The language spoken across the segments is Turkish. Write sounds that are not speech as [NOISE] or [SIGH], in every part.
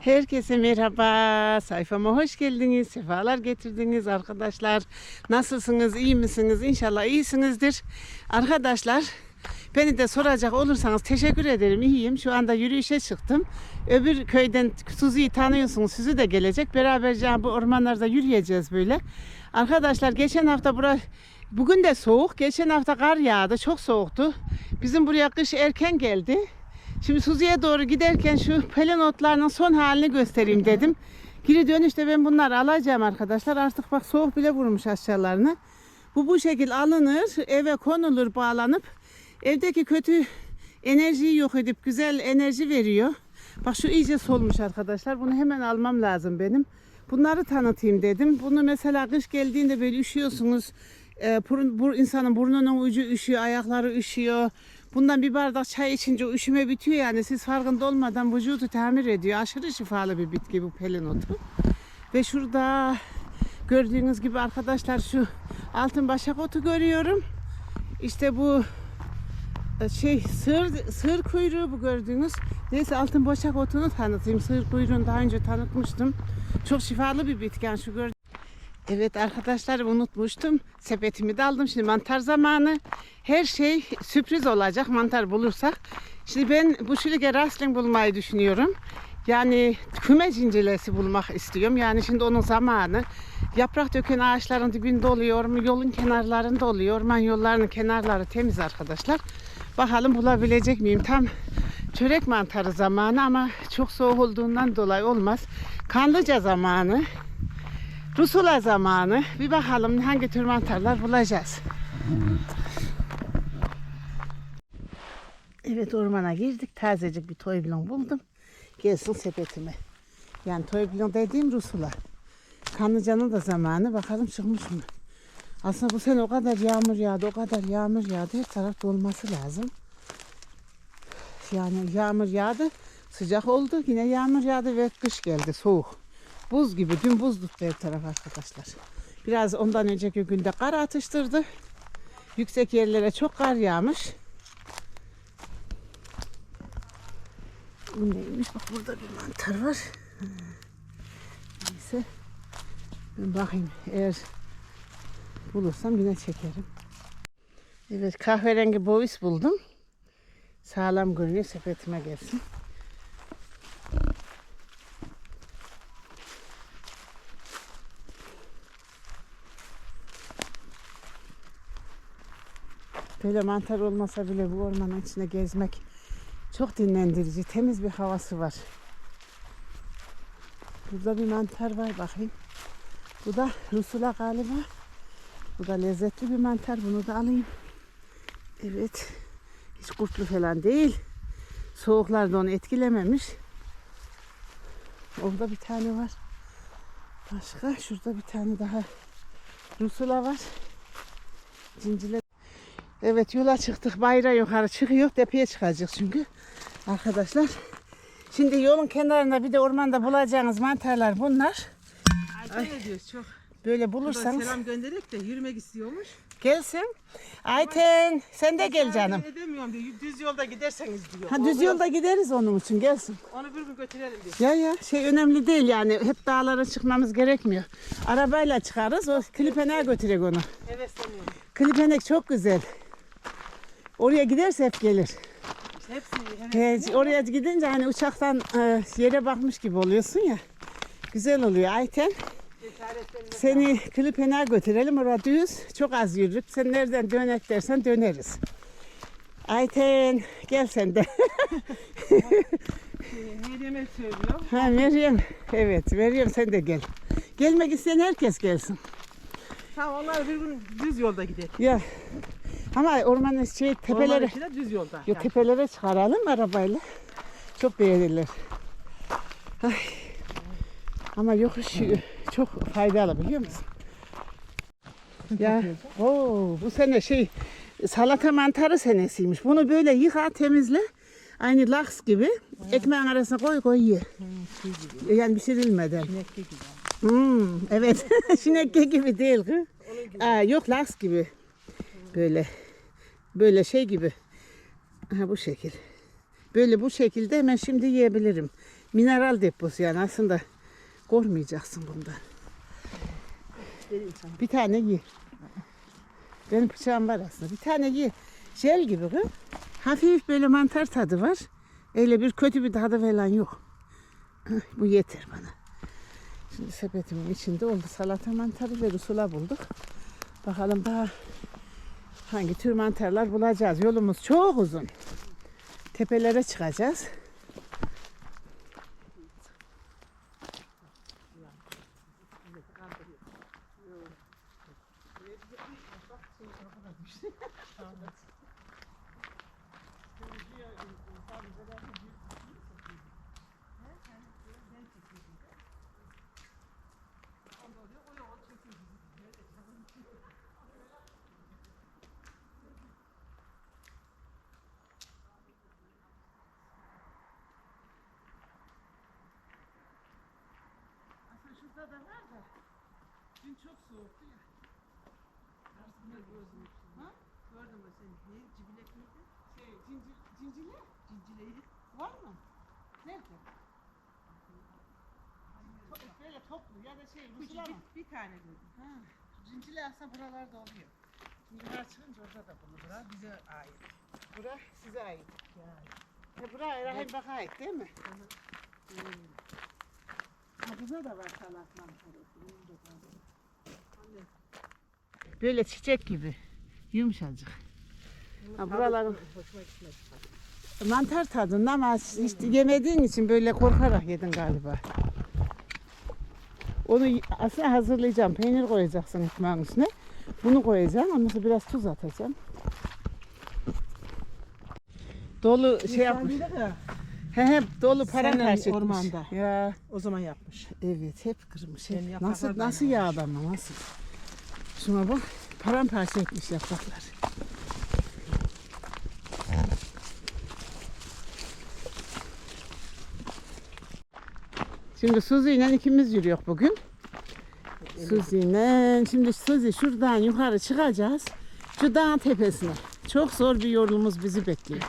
Herkese merhaba. Sayfama hoş geldiniz. Sefalar getirdiniz arkadaşlar. Nasılsınız? iyi misiniz? İnşallah iyisinizdir. Arkadaşlar beni de soracak olursanız teşekkür ederim. İyiyim. Şu anda yürüyüşe çıktım. Öbür köyden Suzi'yi tanıyorsunuz. Suzi de gelecek. Beraberce bu ormanlarda yürüyeceğiz böyle. Arkadaşlar geçen hafta bura Bugün de soğuk. Geçen hafta kar yağdı. Çok soğuktu. Bizim buraya kış erken geldi. Şimdi Suzi'ye doğru giderken şu pelenotlarının son halini göstereyim dedim. Geri dönüşte ben bunları alacağım arkadaşlar. Artık bak soğuk bile vurmuş aşağılarını. Bu bu şekil alınır, eve konulur, bağlanıp evdeki kötü enerjiyi yok edip güzel enerji veriyor. Bak şu iyice solmuş arkadaşlar. Bunu hemen almam lazım benim. Bunları tanıtayım dedim. Bunu mesela kış geldiğinde böyle üşüyorsunuz. Ee, burun, bur, insanın burnunun ucu üşüyor, ayakları üşüyor. Bundan bir bardak çay içince üşüme bitiyor yani siz farkında olmadan vücudu tamir ediyor. Aşırı şifalı bir bitki bu pelinotu. Ve şurada gördüğünüz gibi arkadaşlar şu altın başak otu görüyorum. İşte bu e, şey sığır, sığır kuyruğu bu gördüğünüz. Neyse altın başak otunu tanıtayım. Sığır kuyruğunu daha önce tanıtmıştım. Çok şifalı bir bitki yani şu gördüğünüz. Evet arkadaşlar unutmuştum. Sepetimi de aldım. Şimdi mantar zamanı. Her şey sürpriz olacak mantar bulursak. Şimdi ben bu şülüge rastling bulmayı düşünüyorum. Yani küme cincilesi bulmak istiyorum. Yani şimdi onun zamanı. Yaprak döken ağaçların dibinde oluyor. Yolun kenarlarında oluyor. Orman yollarının kenarları temiz arkadaşlar. Bakalım bulabilecek miyim? Tam çörek mantarı zamanı ama çok soğuk olduğundan dolayı olmaz. Kanlıca zamanı. Rusula zamanı. Bir bakalım hangi tür mantarlar bulacağız. Evet ormana girdik. Tazecik bir toyblon buldum. Gelsin sepetime. Yani toyblon dediğim Rusula. Kanlıcanın da zamanı. Bakalım çıkmış mı? Aslında bu sene o kadar yağmur yağdı, o kadar yağmur yağdı. Her taraf dolması lazım. Yani yağmur yağdı, sıcak oldu. Yine yağmur yağdı ve kış geldi, soğuk. Buz gibi, dün buz tuttu her taraf arkadaşlar. Biraz ondan önceki günde kar atıştırdı. Yüksek yerlere çok kar yağmış. Bu neymiş? Bak burada bir mantar var. Neyse. Ben bakayım eğer bulursam yine çekerim. Evet kahverengi bovis buldum. Sağlam görünüyor sepetime gelsin. Böyle mantar olmasa bile bu ormanın içine gezmek çok dinlendirici. Temiz bir havası var. Burada bir mantar var bakayım. Bu da rusula galiba. Bu da lezzetli bir mantar. Bunu da alayım. Evet. Hiç kurtlu falan değil. Soğuklar da onu etkilememiş. Orada bir tane var. Başka şurada bir tane daha rusula var. Cincile. Evet yola çıktık. Bayra yukarı çıkıyor. Tepeye çıkacağız çünkü. Arkadaşlar. Şimdi yolun kenarında bir de ormanda bulacağınız mantarlar bunlar. Ne diyoruz çok. Böyle bulursanız selam göndererek de yürümek istiyormuş. gelsin. Ayten sen de gel canım. Edemiyorum diyor. Düz yolda giderseniz diyor. Ha düz yolda gideriz onun için gelsin. Onu bir gün götürelim diyor. Ya ya şey önemli değil yani hep dağlara çıkmamız gerekmiyor. Arabayla çıkarız o klipeneğe götürek onu. Evet sanıyorum. Klipenek çok güzel. Oraya giderse hep gelir. Hepsi evet. Oraya gidince hani uçaktan e, yere bakmış gibi oluyorsun ya. Güzel oluyor Ayten. Seni klipeneğe götürelim orada düz. Çok az yürürüp sen nereden dönek dersen döneriz. Ayten gel sen de. [LAUGHS] Meryem'e söylüyor. Ha Meryem. Evet Meryem sen de gel. Gelmek isteyen herkes gelsin. Tamam onlar bir gün düz yolda gider. Ya ama ormanın şey tepelere düz yolda. yo, Yani. tepelere çıkaralım arabayla. Çok beğenirler. Ay. Ama yokuş çok faydalı biliyor musun? Ya oo, bu sene şey salata mantarı senesiymiş. Bunu böyle yıka temizle. Aynı laks gibi. Ekmeğin arasına koy koy ye. Yani pişirilmeden. Sinekli gibi. Hmm, evet. [LAUGHS] Şinekke gibi değil kız. Aa, yok laks gibi. Böyle. Böyle şey gibi. Ha bu şekil. Böyle bu şekilde hemen şimdi yiyebilirim. Mineral deposu yani aslında korkmayacaksın bundan. Bir tane ye. Benim bıçağım var aslında. Bir tane ye. Jel gibi kız. Hafif böyle mantar tadı var. Öyle bir kötü bir tadı falan yok. [CLEARS THROAT] Bu yeter bana. Şimdi sepetimin içinde oldu salata mantarı ve rusula bulduk. Bakalım daha hangi tür mantarlar bulacağız. Yolumuz çok uzun. Tepelere çıkacağız. Şurada da var da dün çok soğuktu ya. Aslında gördüm. Ha? Gördün mü sen? Ne? Cibilek miydi? Şey, cincir, cincile Cincileyi. var mı? Nerede? To- böyle toplu ya da şey, rusula mı? Bir, bir tane gördüm. Ha, cincile aslında buralarda oluyor. Buraya çıkınca orada da bulunur. Bura bize ait. Bura size ait. Yani. E buraya Rahim Bak'a ait değil mi? Hmm. Burada da var salat mantarı. Böyle çiçek gibi. Yumuşacık. Ha, buraların Hoşuma gitmedi. mantar tadında ama işte yemediğin için böyle korkarak yedin galiba. Onu aslında hazırlayacağım. Peynir koyacaksın ekmeğin üstüne. Bunu koyacağım. Ondan sonra biraz tuz atacağım. Dolu şey yapmış. He he dolu paramparça etmiş. ormanda. Ya O zaman yapmış. evet hep kırmış. hep. Benim yapraklar Nasıl da nasıl yağdı ama nasıl? Şuna bak paramparça etmiş yapraklar. Şimdi Suzi ile ikimiz yürüyor bugün. Suzi ile şimdi Suzi şuradan yukarı çıkacağız. Şu dağın tepesine. Çok zor bir yolumuz bizi bekliyor.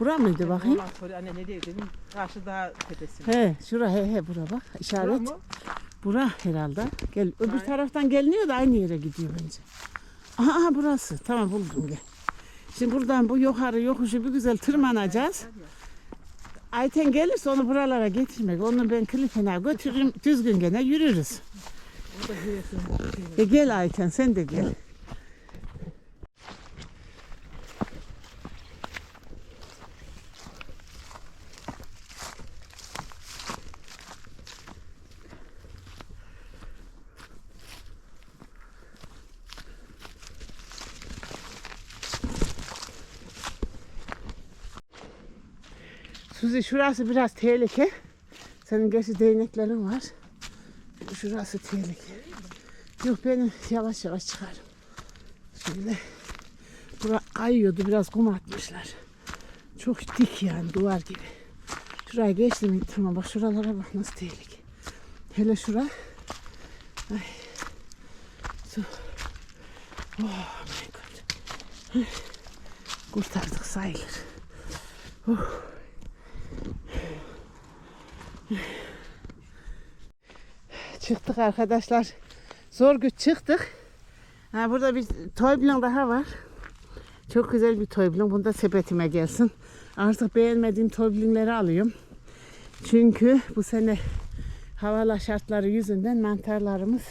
Bura mıydı bakayım? Ondan sonra anne ne diye dedim. Karşı dağ tepesi. He, şura he he bura bak Bura işaret. mı? Bura herhalde. Gel öbür Aynen. taraftan geliniyor da aynı yere gidiyor bence. Aha, burası. Tamam buldum gel. Şimdi buradan bu yukarı yokuşu bir güzel tırmanacağız. Ayten gelirse onu buralara getirmek. Onu ben klipine götürürüm. Düzgün gene yürürüz. E gel Ayten sen de gel. Suzi şurası biraz tehlike. Senin gerçi değneklerin var. Şurası tehlike. Yok benim yavaş yavaş çıkarım. Şöyle. Bura kayıyordu biraz kum atmışlar. Çok dik yani duvar gibi. Şuraya geçtim tamam bak şuralara bak nasıl tehlike. Hele şura. Ay. Su. Oh my god. Kurtardık sayılır. Oh. [LAUGHS] Çıktık arkadaşlar. Zor güç çıktık. Ha, burada bir toyblon daha var. Çok güzel bir toyblon. Bunda sepetime gelsin. Artık beğenmediğim toyblonları alıyorum. Çünkü bu sene havalar şartları yüzünden mantarlarımız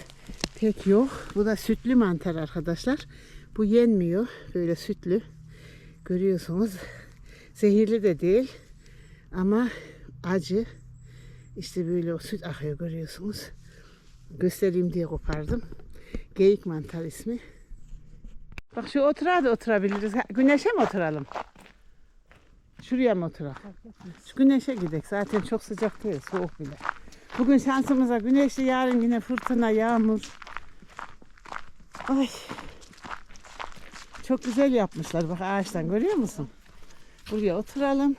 pek yok. Bu da sütlü mantar arkadaşlar. Bu yenmiyor. Böyle sütlü. Görüyorsunuz. Zehirli de değil. Ama acı. İşte böyle o süt akıyor görüyorsunuz. Göstereyim diye kopardım. Geyik mantar ismi. Bak şu oturağa da oturabiliriz. Güneşe mi oturalım? Şuraya mı oturalım? Şu güneşe gidelim. Zaten çok sıcak değil, soğuk bile. Bugün şansımıza güneşli, yarın yine fırtına, yağmur. Ay. Çok güzel yapmışlar bak ağaçtan görüyor musun? Buraya oturalım.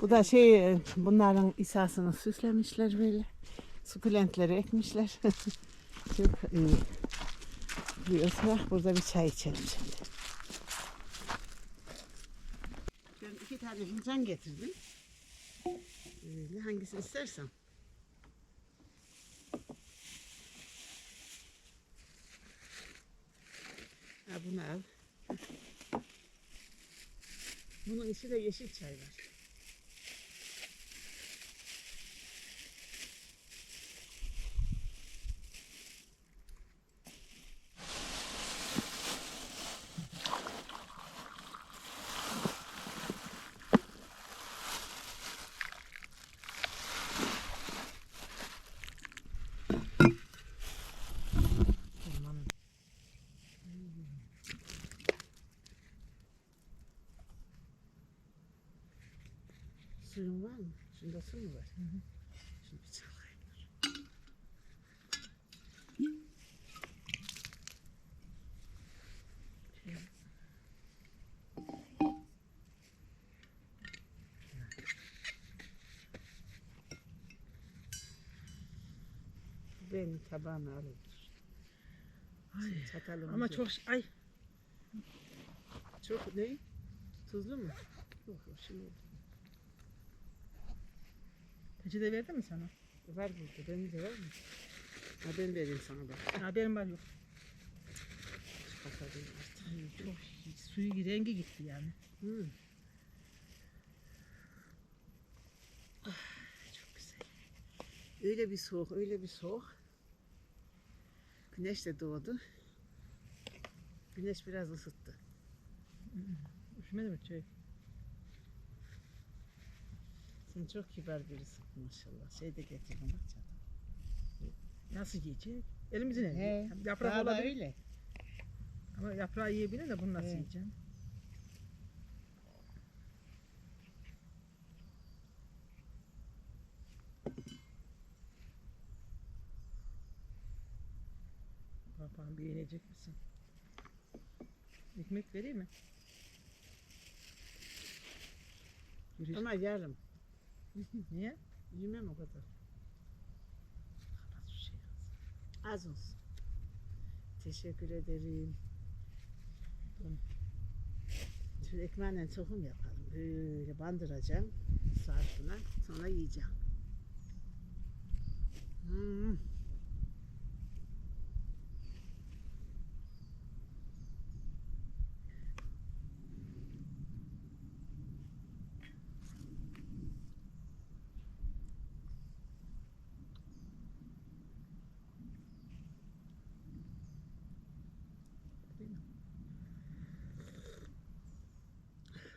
Bu da şey bunların isasını süslemişler böyle. Sukulentleri ekmişler. [LAUGHS] Çok iyi. Bir oturak burada bir çay içelim şimdi. Ben iki tane fincan getirdim. Şöyle hangisini istersen. Ha bunu al. Bunun içi de yeşil çay var. Aman. Suyun var mı? Şunda su mu var? Şunu bir çalayım. Benim tabağımı alın. Ay. Çatalım. Ama çok ay çok ne? Tuzlu mu? Yok yok şimdi peçete verdi mi sana? var burada. Benim de var mı? Ha ben vereyim sana bak. Haberim var yok. Çıkartalım artık. Ay, çok suyu rengi gitti yani. Hı. Ah, çok güzel. Öyle bir soğuk, öyle bir soğuk. Güneş de doğdu. Güneş biraz ısıttı. Üşümedi mi çay? Sen çok kibar birisin maşallah. Şey de getirdin bak çatal. Nasıl yiyecek? Elimizi ne? He, Yaprak olabilir. öyle. Ama yaprağı yiyebilir de bunu nasıl He. yiyeceğim? Bakalım beğenecek misin? Ekmek vereyim mi? Yürü. Ama yarım. [LAUGHS] Niye? Yemem o kadar. Kapat şu şeyi. Az olsun. Teşekkür ederim. Şöyle ekmeğiyle tohum yapalım. Böyle bandıracağım. Sarpına. Sonra yiyeceğim. Hmm.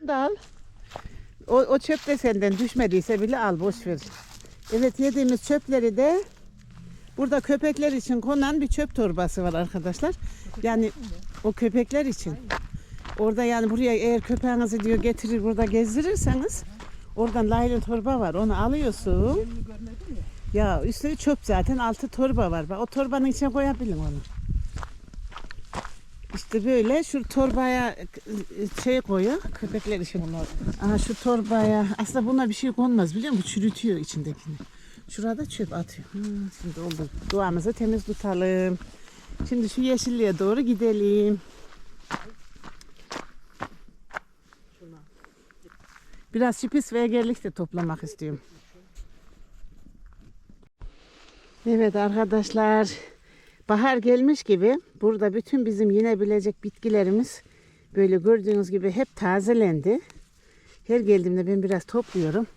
Da al. O, o çöp de senden düşmediyse bile al boş ver. Evet yediğimiz çöpleri de burada köpekler için konan bir çöp torbası var arkadaşlar. Yani o köpekler için. Orada yani buraya eğer köpeğinizi diyor getirir burada gezdirirseniz oradan laylon torba var onu alıyorsun. Ya. Ya üstüne çöp zaten altı torba var. Bak o torbanın içine koyabilirim onu. İşte böyle şu torbaya e, şey koyuyor köpekler için. Aha şu torbaya aslında buna bir şey konmaz biliyor musun? Çürütüyor içindekini. Şurada çöp atıyor. Hı, şimdi oldu. Duamızı temiz tutalım. Şimdi şu yeşilliğe doğru gidelim. Biraz şipis ve gerlik de toplamak istiyorum. Evet arkadaşlar bahar gelmiş gibi burada bütün bizim yinebilecek bitkilerimiz böyle gördüğünüz gibi hep tazelendi. Her geldiğimde ben biraz topluyorum.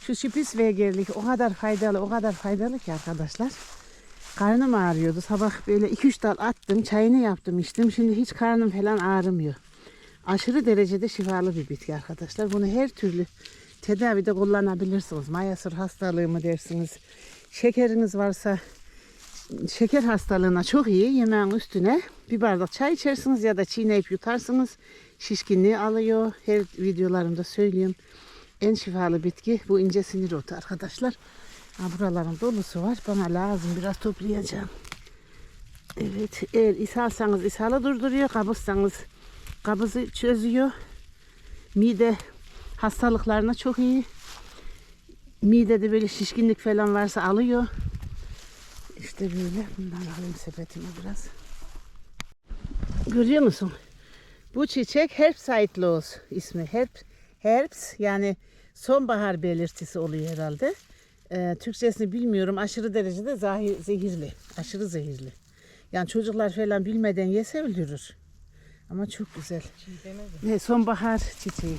Şu şipis ve gerlik o kadar faydalı o kadar faydalı ki arkadaşlar. Karnım ağrıyordu. Sabah böyle 2-3 dal attım. Çayını yaptım içtim. Şimdi hiç karnım falan ağrımıyor. Aşırı derecede şifalı bir bitki arkadaşlar. Bunu her türlü tedavide kullanabilirsiniz. Mayasır hastalığı mı dersiniz? Şekeriniz varsa şeker hastalığına çok iyi. Yemeğin üstüne bir bardak çay içersiniz ya da çiğneyip yutarsınız. Şişkinliği alıyor. Her videolarımda söylüyorum. En şifalı bitki bu ince sinir otu arkadaşlar. Ha, buraların dolusu var. Bana lazım. Biraz toplayacağım. Evet. Eğer ishalsanız ishalı durduruyor. Kabızsanız kabızı çözüyor. Mide hastalıklarına çok iyi. Midede böyle şişkinlik falan varsa alıyor. İşte böyle. Bundan alayım sepetime biraz. Görüyor musun? Bu çiçek Herbside Rose ismi. Herb, Herbs yani sonbahar belirtisi oluyor herhalde. Ee, Türkçesini bilmiyorum. Aşırı derecede zahi- zehirli. Aşırı zehirli. Yani çocuklar falan bilmeden yese öldürür. Ama çok güzel. Ne sonbahar çiçeği.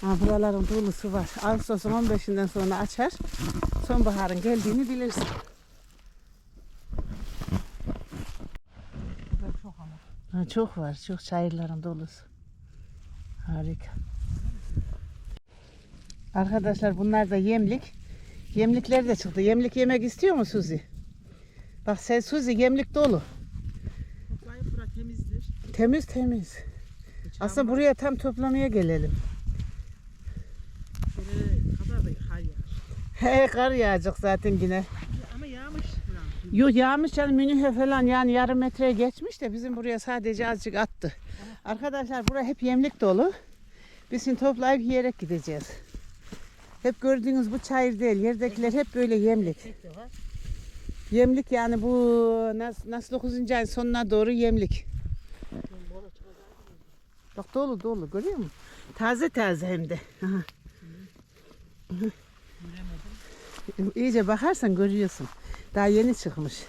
Ha, buraların dolusu var. Ağustos'un 15'inden sonra açar. Sonbaharın geldiğini bilirsin. Burada çok ama. Ha, çok var. Çok çayırların dolusu. Harika. Arkadaşlar bunlar da yemlik. Yemlikler de çıktı. Yemlik yemek istiyor mu Suzi? Bak sen Suzi yemlik dolu. Toplayıp bura temizdir. Temiz temiz. Bıçağım Aslında var. buraya tam toplamaya gelelim. Şöyle kadar da kar yağar. He kar yağacak zaten yine. Yok yağmış canım Münih'e falan yani yarım metreye geçmiş de bizim buraya sadece azıcık attı. Arkadaşlar bura hep yemlik dolu. Biz şimdi toplayıp yiyerek gideceğiz. Hep gördüğünüz bu çayır değil. Yerdekiler hep böyle yemlik. Yemlik yani bu nasıl, nasıl 9. ayın sonuna doğru yemlik. Bak dolu dolu görüyor musun? Taze taze hem de. İyice bakarsan görüyorsun. Daha yeni çıkmış.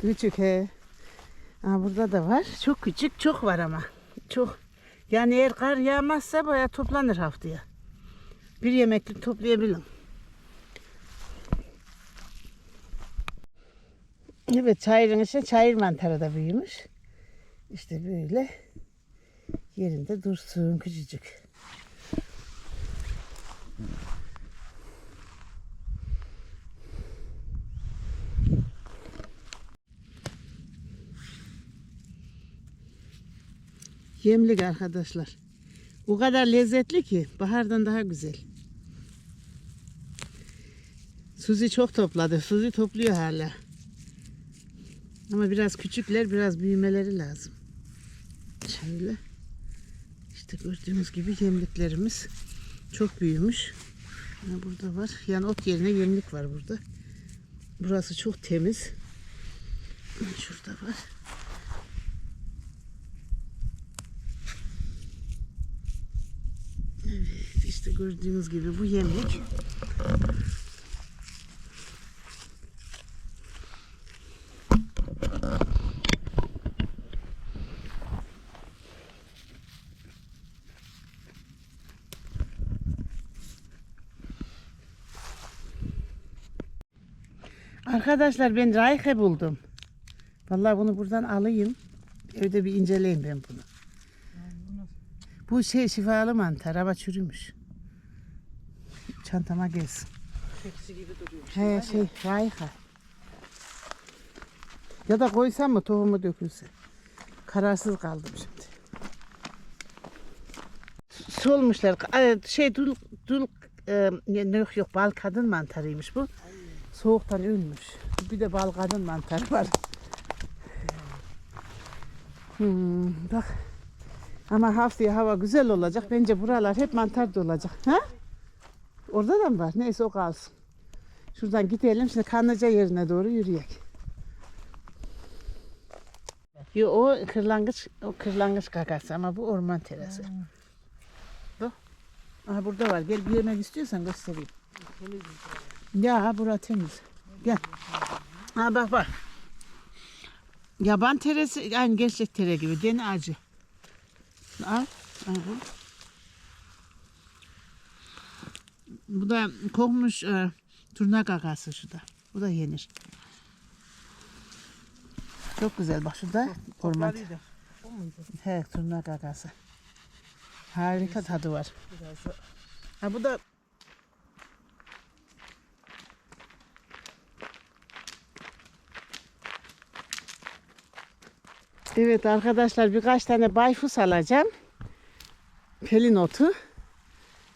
Küçük he. Ha, burada da var. Çok küçük, çok var ama. Çok. Yani eğer kar yağmazsa baya toplanır haftaya. Bir yemeklik toplayabilirim. Evet çayırın içinde çayır mantarı da büyümüş. İşte böyle yerinde dursun küçücük. Yemlik arkadaşlar. O kadar lezzetli ki bahardan daha güzel. Suzi çok topladı. Suzi topluyor hala. Ama biraz küçükler, biraz büyümeleri lazım. Şöyle. İşte gördüğünüz gibi yemliklerimiz çok büyümüş. Ha, Burada var. Yani ot yerine yemlik var burada. Burası çok temiz. Şurada var. Evet, işte gördüğünüz gibi bu yemlik. Arkadaşlar ben rayke buldum. Vallahi bunu buradan alayım. Evde bir inceleyeyim ben bunu. Bu şey şifalı mantar ama çürümüş. Çantama gelsin. Tepsi gibi duruyor. He şey rayka. Ya da koysam mı tohumu dökülse. Kararsız kaldım şimdi. Solmuşlar. Şey dul dul e, yok yok bal kadın mantarıymış bu. Soğuktan ölmüş. Bir de bal kadın mantarı var. Hmm, bak. Ama haftaya hava güzel olacak. Bence buralar hep mantar dolacak. Ha? Orada da mı var? Neyse o kalsın. Şuradan gidelim. Şimdi Kanlıca yerine doğru yürüyek. Yo, o kırlangıç, o kırlangıç kakası ama bu orman terası. Bu. Aha burada var. Gel bir yemek istiyorsan göstereyim. Ya bura temiz. Gel. Ha bak bak. Yaban teresi aynı gerçek tere gibi. Deni acı. Al. al bu. Da kokmuş e, turna kakası şu da. Bu da yenir. Çok güzel bak orman. O muydu? He turna kakası. Harika tadı var. Da Ha bu da Evet arkadaşlar birkaç tane bayfus alacağım. Pelin otu.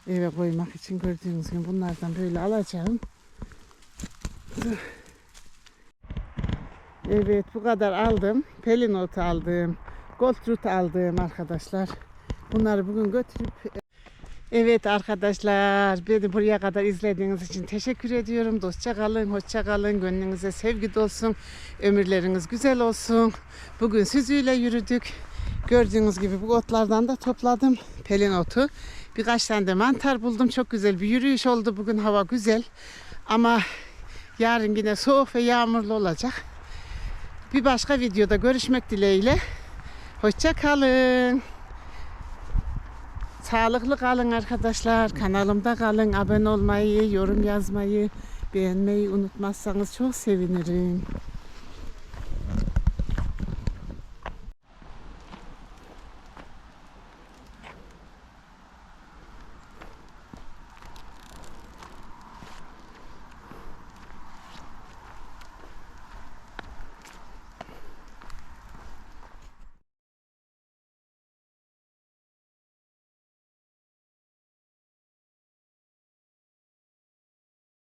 Eve koymak için gördüğünüz gibi bunlardan böyle alacağım. Evet bu kadar aldım. Pelin otu aldım. Gold root aldım arkadaşlar. Bunları bugün götürüp Evet arkadaşlar, beni buraya kadar izlediğiniz için teşekkür ediyorum. Dostça kalın, hoşça kalın, gönlünüze sevgi dolsun, ömürleriniz güzel olsun. Bugün Süzü'yle yürüdük. Gördüğünüz gibi bu otlardan da topladım. Pelin otu. Birkaç tane de mantar buldum. Çok güzel bir yürüyüş oldu. Bugün hava güzel. Ama yarın yine soğuk ve yağmurlu olacak. Bir başka videoda görüşmek dileğiyle. Hoşça kalın. Sağlıklı kalın arkadaşlar. Kanalımda kalın. Abone olmayı, yorum yazmayı, beğenmeyi unutmazsanız çok sevinirim.